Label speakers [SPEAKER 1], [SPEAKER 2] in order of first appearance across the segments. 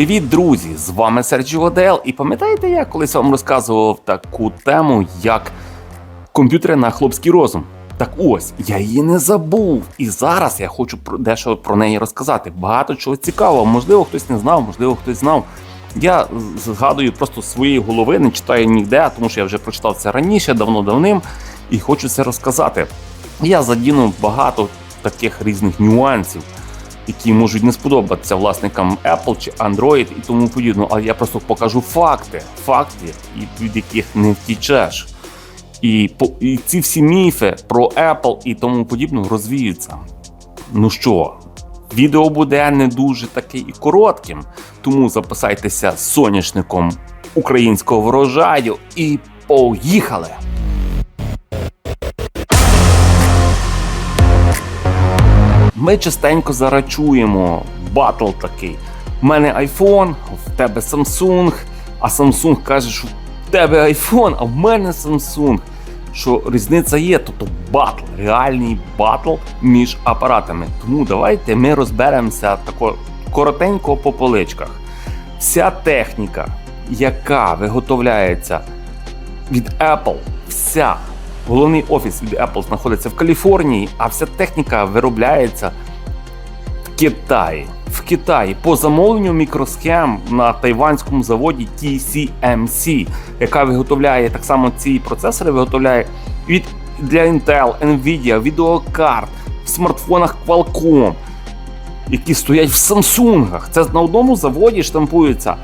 [SPEAKER 1] Привіт, друзі! З вами Серджіо Одел. І пам'ятаєте, я колись вам розказував таку тему, як комп'ютери на хлопський розум. Так ось, я її не забув. І зараз я хочу про дещо про неї розказати. Багато чого цікавого. Можливо, хтось не знав, можливо, хтось знав. Я згадую просто своєї голови, не читаю ніде, тому що я вже прочитав це раніше, давно-давним, і хочу це розказати. Я задіну багато таких різних нюансів які можуть не сподобатися власникам Apple чи Android і тому подібне. Але я просто покажу факти, факти, від яких не втічеш. І, і ці всі міфи про Apple і тому подібне розвіються. Ну що, відео буде не дуже таке і коротким, тому записайтеся з соняшником українського врожаю і поїхали! Ми частенько зарачуємо батл такий. У мене iPhone, в тебе Samsung, а Samsung каже, що в тебе iPhone, а в мене Samsung. Що різниця є, тобто батл, реальний батл між апаратами. Тому давайте ми розберемося тако коротенько по поличках. Вся техніка, яка виготовляється від Apple, вся головний офіс від Apple знаходиться в Каліфорнії, а вся техніка виробляється в Китаї. В Китаї по замовленню мікросхем на тайванському заводі TCMC, яка виготовляє так само ці процесори, виготовляє від для Intel, Nvidia, відеокарт, в смартфонах Qualcomm, які стоять в Samsung. Це на одному заводі штампуються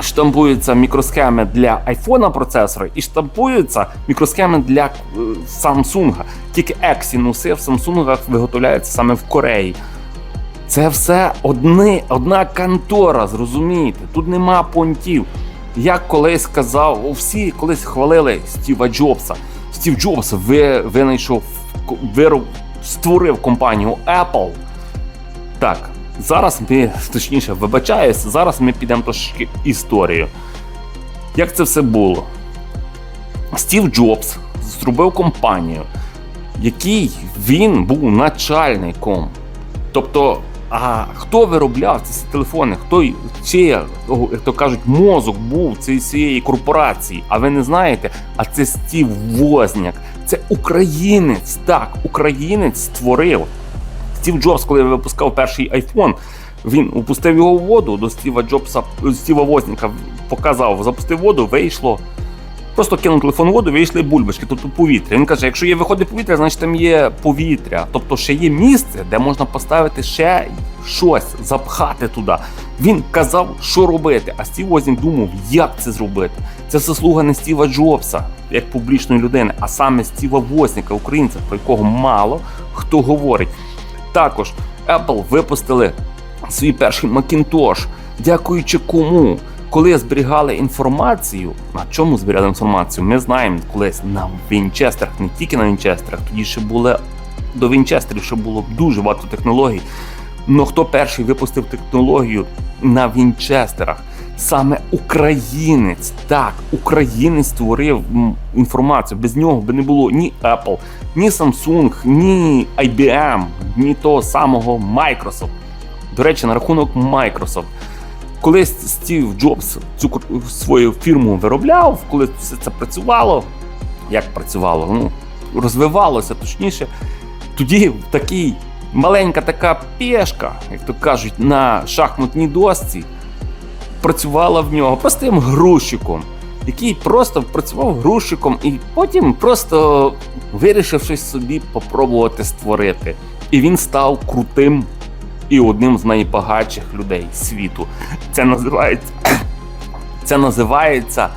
[SPEAKER 1] штампуються мікросхеми для iPhone процесори і штампуються мікросхеми для е, Samsung. Тільки Exynos в Samsung виготовляються саме в Кореї. Це все одни, одна контора, зрозумієте. Тут нема понтів. Як колись казав, всі колись хвалили Стіва Джобса. Стів Джобс ви, винайшов, вироб, створив компанію Apple. Так, зараз ми, точніше, вибачаюсь, зараз ми підемо трошки історію. Як це все було? Стів Джобс зробив компанію, який він був начальником. Тобто, а хто виробляв ці телефони? Хто й- як то кажуть, мозок був цієї цієї корпорації? А ви не знаєте? А це Стів Возняк. Це українець. Так, українець створив. Стів Джобс, коли випускав перший iPhone, він опустив його в воду до Стіва Джобса, Стіва Возніка показав, запустив воду, вийшло. Просто кинув телефон в воду, вийшли бульбашки, тобто повітря. Він каже, якщо є виходить повітря, значить там є повітря. Тобто ще є місце, де можна поставити ще щось, запхати туди. Він казав, що робити, а Стів Вознік думав, як це зробити. Це заслуга не Стіва Джобса, як публічної людини, а саме Стіва Возніка, українця, про якого мало хто говорить. Також Apple випустили свій перший Macintosh. Дякуючи кому? Коли зберігали інформацію, на чому зберігали інформацію? Ми знаємо колись на Вінчестерах, не тільки на Вінчестерах, тоді ще були до Вінчестерів ще було дуже багато технологій. Но хто перший випустив технологію на Вінчестерах? Саме українець, так, українець створив інформацію. Без нього би не було ні Apple, ні Samsung, ні IBM, ні того самого Microsoft. До речі, на рахунок Microsoft. Коли Стів Джобс цю свою фірму виробляв, коли все це працювало, як працювало, ну, розвивалося точніше, тоді такий маленька така пешка, як то кажуть, на шахматній досці, працювала в нього простим грузчиком, який просто працював грузчиком і потім просто вирішив щось собі попробувати створити. І він став крутим і одним з найбагатших людей світу. Це називається це називається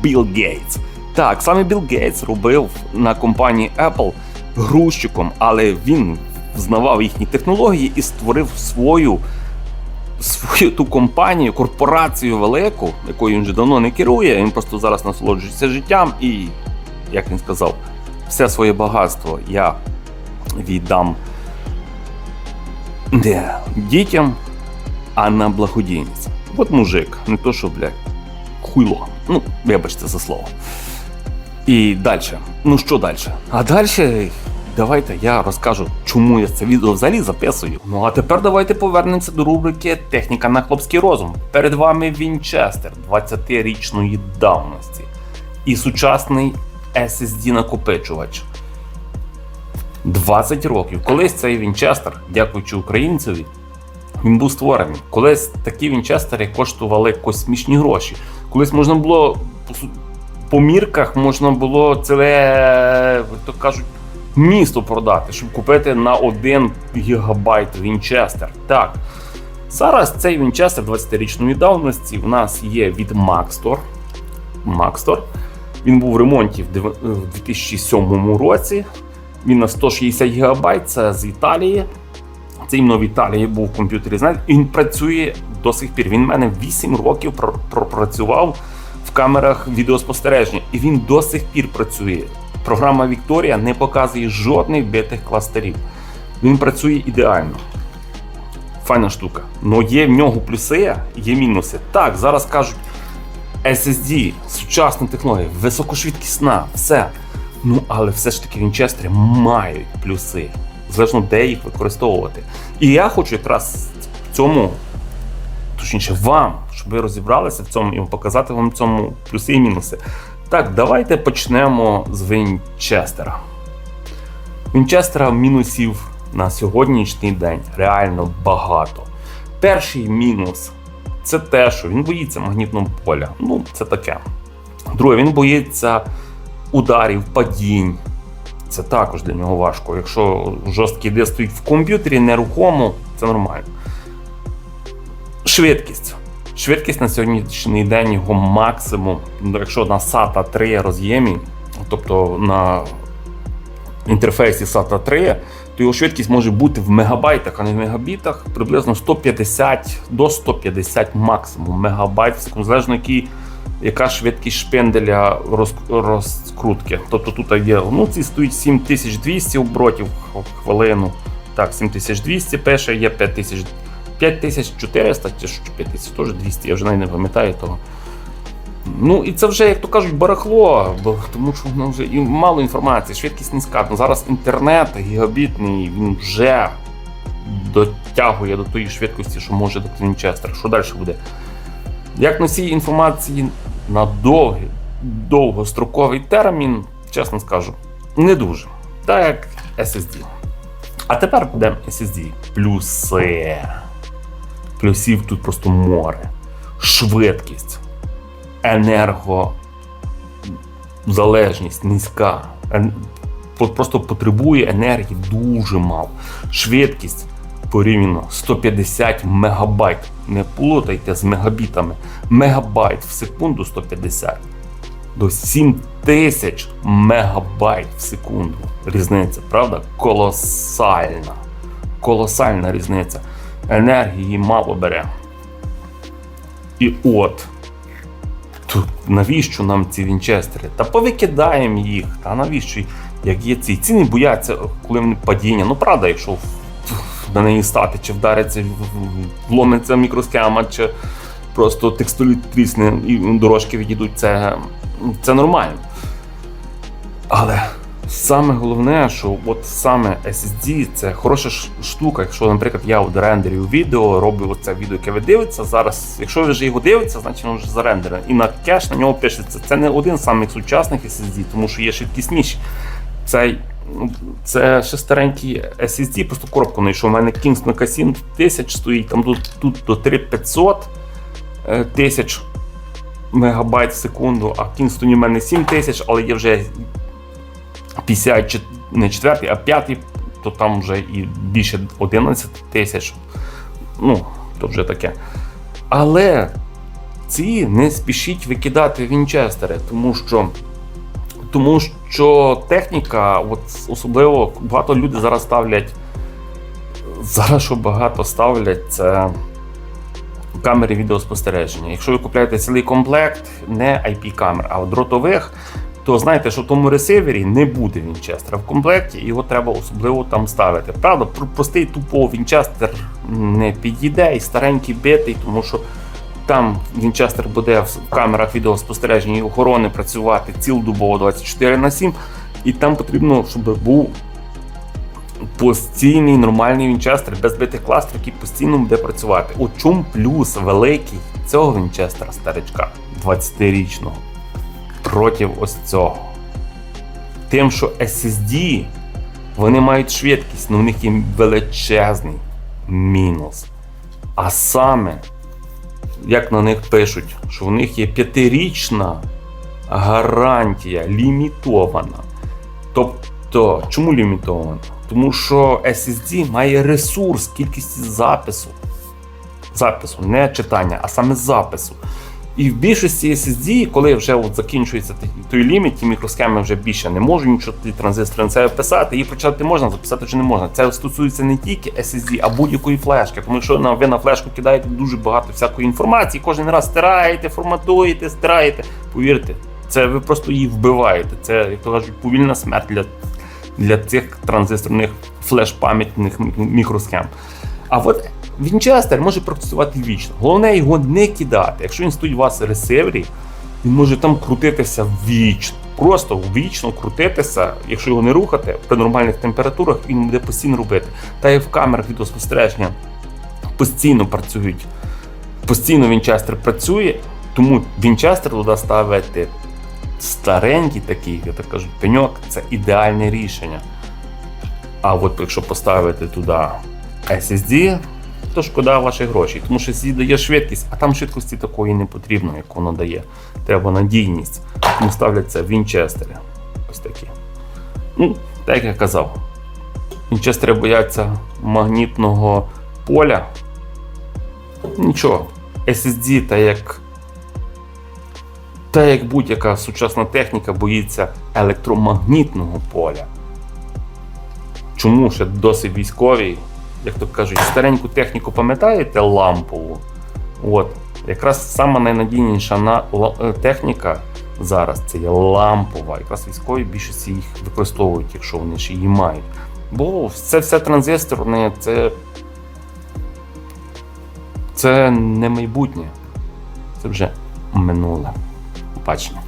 [SPEAKER 1] Білл Гейтс. Так, саме Білл Гейтс робив на компанії Apple грузчиком, але він взнавав їхні технології і створив свою свою ту компанію, корпорацію велику, якою він вже давно не керує. Він просто зараз насолоджується життям і, як він сказав, все своє багатство я віддам не дітям, а на благодійність. От мужик, не то що, блядь, хуйло. Ну, вибачте за слово. І далі. Ну що далі? А далі давайте я розкажу, чому я це відео взагалі записую. Ну а тепер давайте повернемося до рубрики Техніка на хлопський розум. Перед вами Вінчестер 20-річної давності і сучасний SSD накопичувач. 20 років. Колись цей Вінчестер, дякуючи українцеві, він був створений. Колись такі Вінчестери коштували космічні гроші. Колись можна було по мірках можна було ціле, як то кажуть, місто продати, щоб купити на 1 гігабайт Вінчестер. Так. Зараз цей Вінчестер 20-річної давності у нас є від Maxtor. Maxtor. Він був в ремонті в 2007 році. Він на 160 ГБ, це з Італії. Це іменно в Італії був в комп'ютері. Знаєте, він працює до сих пір. Він в мене 8 років пропрацював в камерах відеоспостереження, і він до сих пір працює. Програма Вікторія не показує жодних битих кластерів. Він працює ідеально. Файна штука. Ну є в нього плюси, є мінуси. Так, зараз кажуть SSD, сучасна технологія, високошвидкісна, все. Ну, але все ж таки Вінчестери мають плюси, залежно де їх використовувати. І я хочу якраз в цьому, точніше, вам, щоб ви розібралися в цьому і показати вам цьому плюси і мінуси. Так, давайте почнемо з Вінчестера. Вінчестера мінусів на сьогоднішній день реально багато. Перший мінус це те, що він боїться магнітного поля. Ну, це таке. Друге, він боїться ударів, падінь. Це також для нього важко. Якщо жорсткий диск стоїть в комп'ютері нерухомо, це нормально. Швидкість. Швидкість на сьогоднішній день його максимум. Ну, Якщо на SATA 3 роз'ємі, тобто на інтерфейсі SATA 3, то його швидкість може бути в мегабайтах, а не в мегабітах, приблизно 150 до 150 максимум мегабайт залежно який, яка швидкість шпинделя розкрутки. Тобто тут є, ну ці стоїть 7200 оборотів в хвилину. Так, 7200 пише, є 5000 5400 чи що, 5000, теж 200, я вже навіть не пам'ятаю того. Ну і це вже, як то кажуть, барахло, бо тому що воно вже і мало інформації, швидкість низька. Ну, зараз інтернет гігабітний, він вже дотягує до тої швидкості, що може до Вінчестер. Що далі буде? Як носій інформації на довгий, довгостроковий термін, чесно скажу, не дуже. Так як SSD. А тепер буде SSD. Плюси. Плюсів тут просто море. Швидкість енергозалежність низька. Просто потребує енергії дуже мало. Швидкість порівняно 150 мегабайт. Не плутайте з мегабітами. Мегабайт в секунду 150 до 7000 мегабайт в секунду. Різниця, правда? Колосальна. Колосальна різниця. Енергії мало бере. І от. Тут навіщо нам ці вінчестери? Та повикидаємо їх. Та навіщо? Як є ці ціни бояться, коли вони падіння. Ну правда, якщо на неї стати, чи вдариться, вломиться мікросхема, чи просто текстоліт трісне і дорожки відійдуть, це, це нормально. Але саме головне, що от саме SSD це хороша штука. Якщо, наприклад, я от рендерю відео, роблю оце відео, яке ви дивитеся зараз. Якщо ви вже його дивитеся, значить воно вже зарендерене. І на кеш на нього пишеться. Це не один з самих сучасних SSD, тому що є швидкісніші. Цей ну, це ще старенький SSD, просто коробку знайшов. У мене Kingston K7 1000 стоїть, там тут, тут до 3500 е, тисяч мегабайт в секунду, а Кінгстоні в мене 7 тисяч, але є вже 50, чи- не 4, а 5, то там вже і більше 11 тисяч. Ну, то вже таке. Але ці не спішіть викидати вінчестери, тому що. Тому що техніка, от особливо багато людей зараз ставлять. Зараз що багато ставлять, це камери відеоспостереження. Якщо ви купуєте цілий комплект, не IP-камер, а дротових, то знайте, що в тому ресивері не буде Вінчестера в комплекті, його треба особливо там ставити. Правда, пр- простий тупо Вінчестер не підійде і старенький битий, тому що там Вінчестер буде в камерах відеоспостереження і охорони працювати цілодобово 24 на 7, і там потрібно, щоб був постійний нормальний вінчестер без битих кластерів, який постійно буде працювати. У чому плюс великий цього вінчестера старичка 20-річного проти ось цього? Тим, що SSD вони мають швидкість, але в них є величезний мінус. А саме, як на них пишуть, що в них є п'ятирічна гарантія лімітована. Тобто, чому лімітована? Тому що SSD має ресурс кількості запису. Запису, не читання, а саме запису. І в більшості SSD, коли вже от закінчується той- ліміт, ті мікросхеми вже більше не можуть нічого ті транзистори на це писати, її почати можна, записати вже не можна. Це стосується не тільки SSD, а будь-якої флешки. Тому що на, ви на флешку кидаєте дуже багато всякої інформації, кожен раз стираєте, форматуєте, стираєте. Повірте, це ви просто її вбиваєте. Це, як то кажуть, повільна смерть для, для цих транзисторних флеш-пам'ятних мікросхем. А от Вінчестер може працювати вічно. Головне його не кидати. Якщо він стоїть у вас в ресивері, він може там крутитися вічно. Просто вічно крутитися, якщо його не рухати при нормальних температурах, він буде постійно робити. Та і в камерах відеоспостереження постійно працюють. Постійно Вінчестер працює, тому Вінчестер туди ставити старенький такий, я так кажу, пеньок це ідеальне рішення. А от якщо поставити туди SSD, то шкода ваші гроші, тому що дає швидкість, а там швидкості такої не потрібно, як воно дає. Треба надійність. Тому ставляться Вінчестери. Ось такі. Ну, так як я казав, Вінчестери бояться магнітного поля. Нічого. SSD, та як, та як будь-яка сучасна техніка боїться електромагнітного поля. Чому ще досить військові, як то кажуть, стареньку техніку пам'ятаєте лампову? От, якраз сама найнадійніша на, е, техніка зараз це є лампова. Якраз військові більшості їх використовують, якщо вони ж її мають. Бо це все транзисторне, це, це не майбутнє, це вже минуле. Бачення.